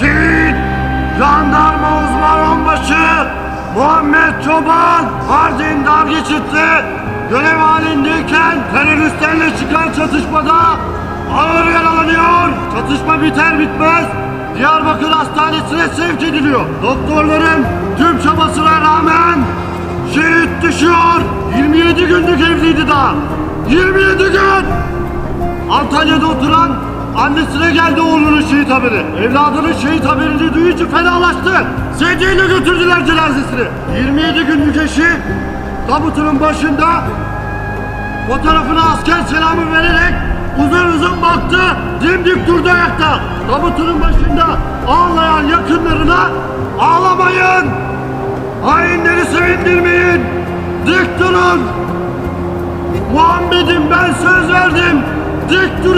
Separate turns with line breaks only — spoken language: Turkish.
Şehit Jandarma uzman onbaşı Muhammed Çoban Mardin dar geçitti. Görev halindeyken teröristlerle çıkan çatışmada ağır yaralanıyor. Çatışma biter bitmez Diyarbakır Hastanesi'ne sevk ediliyor. Doktorların tüm çabasına rağmen şehit düşüyor. 27 günlük evliydi daha. 27 gün! Antalya'da oturan annesine geldi oğlunun şehit haberi. Evladının şehit haberini duyunca fenalaştı. Sedyeyle götürdüler cenazesini. 27 günlük eşi tabutunun başında fotoğrafına asker selamı vererek uzun uzun baktı. Dimdik durdu ayakta. Tabutunun başında ağlayan yakınlarına ağlamayın. Hainleri sevindirmeyin. Dik durun. Muhammed'im ben söz verdim. Dik haykırdı.